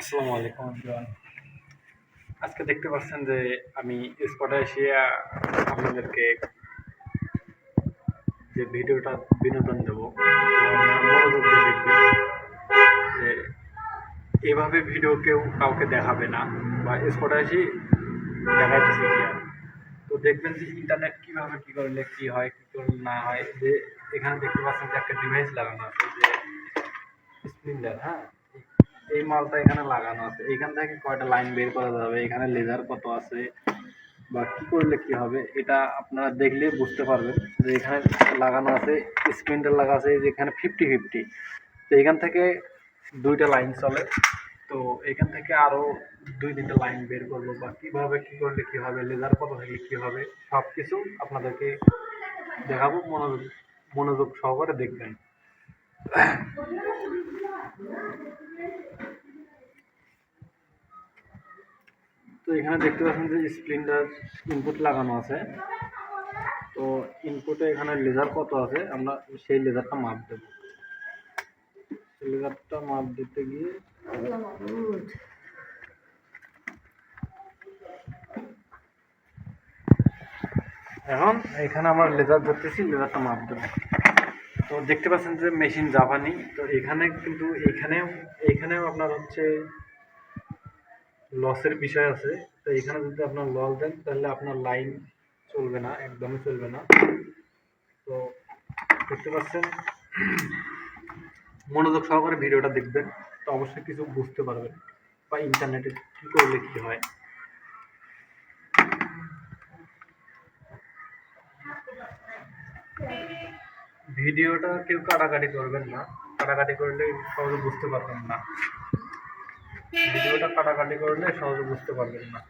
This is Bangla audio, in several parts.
আসসালামু আলাইকুম. আজকে দেখতে পাচ্ছেন যে আমি স্পটে আপনাদেরকে যে ভিডিওটা বিনোদন দেবো মনোযোগ দিয়ে দেখবেন যে এভাবে ভিডিও কেউ কাউকে দেখাবে না, বা স্পটে এসে আর তো দেখবেন যে ইন্টারনেট কীভাবে কী করলে কী হয়, কী করলে না হয়, যে এখানে দেখতে পাচ্ছেন যে একটা ডিভাইস লাগানো আছে, যে স্প্লিন্ডার হ্যাঁ এই মালটা এখানে লাগানো আছে। এখান থেকে কয়টা লাইন বের করা যাবে? এখানে লেজার কত আছে? বা কি করলে কি হবে? এটা আপনারা দেখলে বুঝতে পারবেন যে এখানে লাগানো আছে স্প্লিন্ডার লাগা আছে যে এখানে ফিফটি ফিফটি তো এখান থেকে দুইটা লাইন চলে। তো এখান থেকে আরও দুই তিনটা লাইন বের করব। বা কীভাবে কী করলে কী হবে? লেজার কত থাকলে কী হবে? সব কিছু আপনাদেরকে দেখাবো। মনোযোগ মনোযোগ সহকারে দেখবেন। তো এখানে দেখতে পাচ্ছেন যে স্প্লিন্ডার ইনপুট লাগানো আছে। তো ইনপুটে এখানে লেজার কত আছে, আমরা সেই লেজারটা মাপ দেব। লেজারটা মাপ দিতে গিয়ে এখন এখানে আমরা লেজার ধরতেছি লেজারটা মাপ দেবো। তো দেখতে পাচ্ছেন যে মেশিন জাপানি, তো এখানে কিন্তু এখানেও এখানেও আপনার হচ্ছে লসের বিষয় আছে। তো এখানে যদি আপনার লস দেন, তাহলে আপনার লাইন চলবে না, একদমই চলবে না। তো দেখতে পাচ্ছেন, মনোযোগ সহকারে ভিডিওটা দেখবেন। তো অবশ্যই কিছু বুঝতে পারবেন বা ইন্টারনেটে কী করলে কী হয়। ভিডিওটা কেউ কাটাকাটি করবেন না। কাটাকাটি করলে সহজে বুঝতে পারবেন না। ভিডিওটা কাটাকাটি করলে সহজে বুঝতে পারবেন না।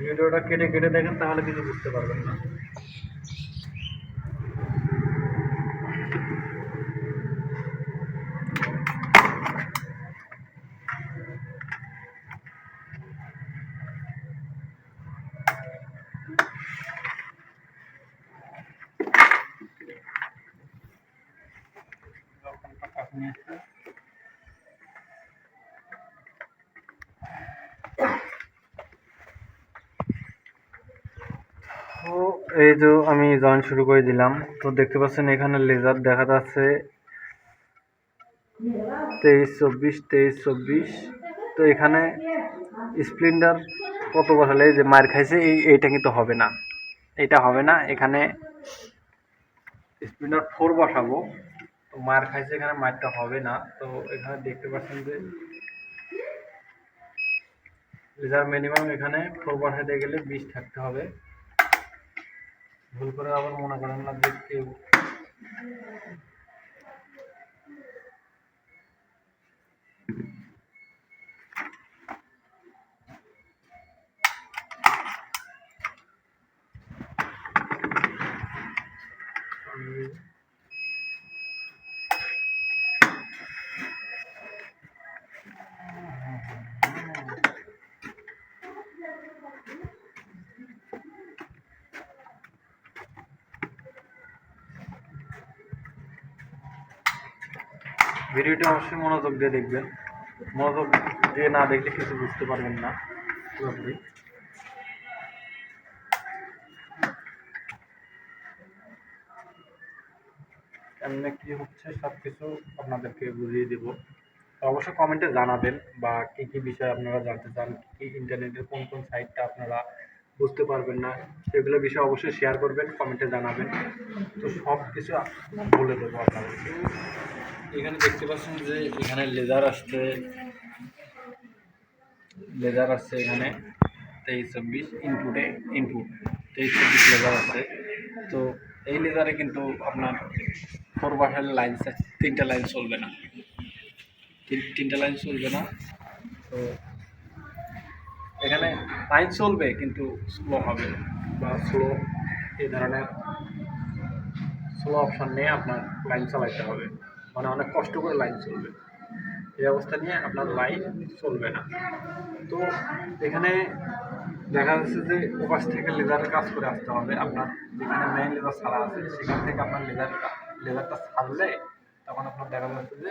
ভিডিওটা কেটে কেটে দেখেন, তাহলে কিছু বুঝতে পারবেন না তো এই যে আমি জয়েন শুরু করে দিলাম, তো দেখতে পাচ্ছেন এখানে লেজার দেখা যাচ্ছে। তেইশ, চব্বিশ তেইশ, চব্বিশ। তো এখানে স্প্লেন্ডার কত বসালে যে মার খাইছে, এই, এইটা কিন্তু হবে না। এটা হবে না, এখানে স্প্লিন্ডার ফোর বসাবো। তো মার খাইছে, এখানে মারটা হবে না। তো এখানে দেখতে পাচ্ছেন যে লেজার মিনিমাম এখানে ফোর বসাতে গেলে বিশ থাকতে হবে। ভুল করে আবার মনে করেন না যে কেউ। ভিডিওটি অবশ্যই মনোযোগ দিয়ে দেখবেন। মনোযোগ দিয়ে না দেখলে কিছু বুঝতে পারবেন না। পুরোপুরি। এমনি কি হচ্ছে সব কিছু আপনাদেরকে বুঝিয়ে দেব। অবশ্যই কমেন্টে জানাবেন বা কী কী বিষয় আপনারা জানতে চান, কী ইন্টারনেটের কোন কোন সাইটটা আপনারা বুঝতে পারবেন না। সেগুলো বিষয়ে অবশ্যই শেয়ার করবেন কমেন্টে জানাবেন। তো সব কিছু বলে দেবো আপনাদেরকে। এখানে দেখতে পাচ্ছেন যে এখানে লেজার আসছে। লেজার আসছে এখানে তেইশ চব্বিশ ইনপুটে ইনপুট তেইশ চব্বিশ লেজার আছে তো এই লেজারে কিন্তু আপনার ফোর বাসার লাইন তিনটা লাইন চলবে না। তিন, তিনটা লাইন চলবে না। তো এখানে লাইন চলবে, কিন্তু স্লো হবে বা স্লো এই ধরনের স্লো অপশন নিয়ে আপনার লাইন চালাইতে হবে। মানে অনেক কষ্ট করে লাইন চলবে। এই অবস্থা নিয়ে আপনার লাইন চলবে না। তো এখানে দেখা যাচ্ছে যে ওপাশ থেকে লেজারের কাজ করে আসতে হবে। আপনার যেখানে মেইন লেজার ছাড়া আছে, সেখান থেকে আপনার লেজার লেজারটা ছাড়লে তখন আপনার দেখা যাচ্ছে যে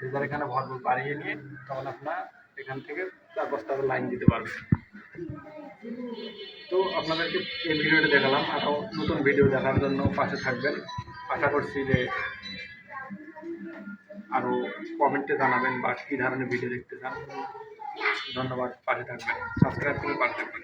রেজার এখানে ভরপুর বাড়িয়ে নিয়ে তখন আপনার এখান থেকে চার বস্তা লাইন দিতে পারবে। তো আপনাদেরকে এই ভিডিওটা দেখালাম। আরও নতুন ভিডিও দেখার জন্য পাশে থাকবেন। আশা করছি যে আরও কমেন্টে জানাবেন বা কী ধরনের ভিডিও দেখতে চান। ধন্যবাদ, পাশে থাকবেন। সাবস্ক্রাইব করে পাশে থাকবেন।